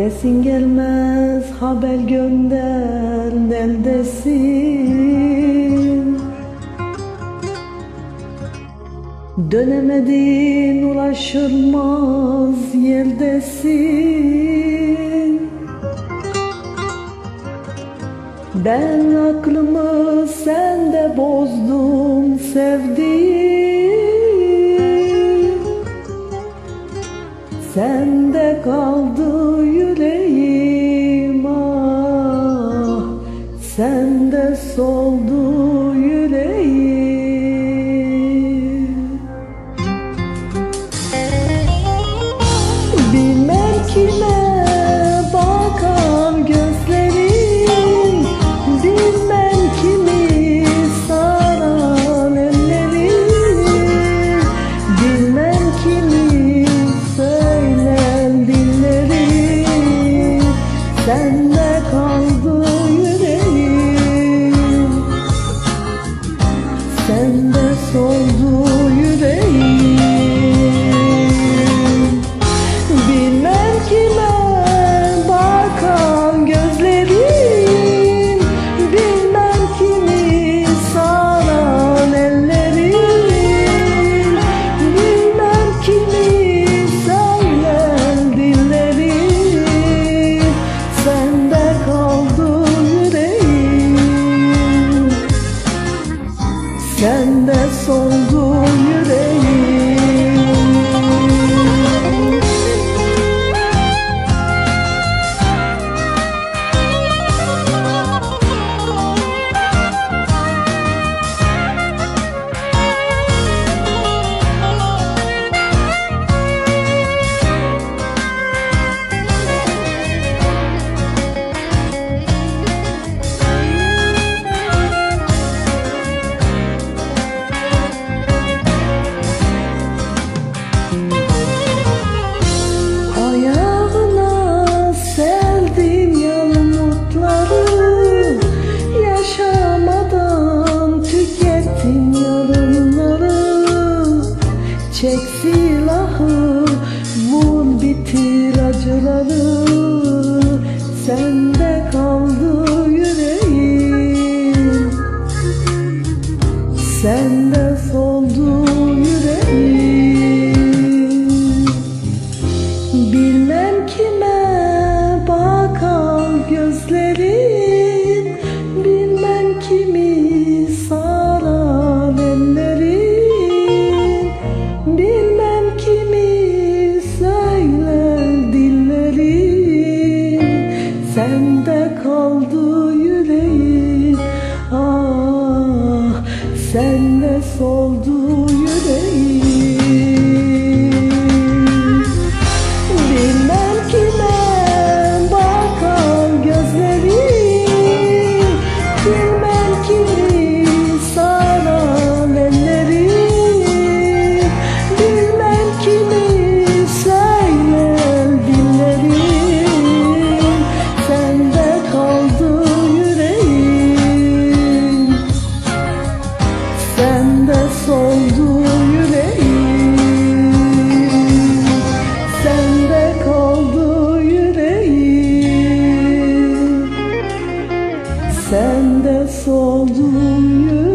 Desin gelmez haber gönder Neldesin Dönemedin ulaşılmaz yerdesin. Ben aklımı sende bozdum sevdiğim Sende kaldım Sen de soldun. Sen de son Çeksin yarınları Çek silahı Vur bitir acıları. Sende kaldı yüreğim. Sende soldu yüreğim. Bilmem kime bakal gözlerim. sende kaldı Sen de soldun